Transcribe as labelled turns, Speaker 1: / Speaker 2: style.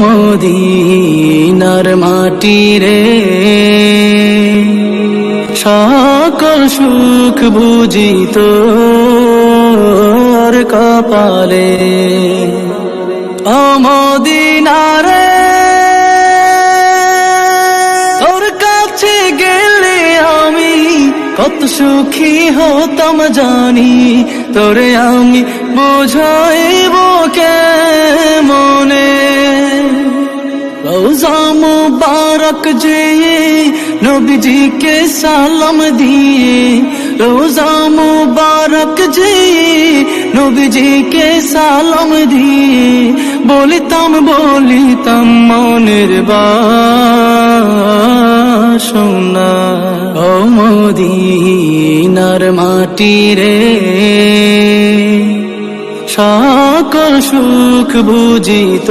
Speaker 1: মদিনার মাটি রে। সকল সুখ বুঝিত কপালে। অমদিনারে তোর কাছে গেলে আমি কত সুখী হতাম জানি। তোরে আমি বোঝাইব রোজা বারক যে নবীজিকে সালাম দিয়ে রোজা বারক যে নবীজিকে সালাম দিয়ে বলিতাম বলিতাম মনের বাসনা ও মদিনার মাটি রে সকল সুখ বুঝিত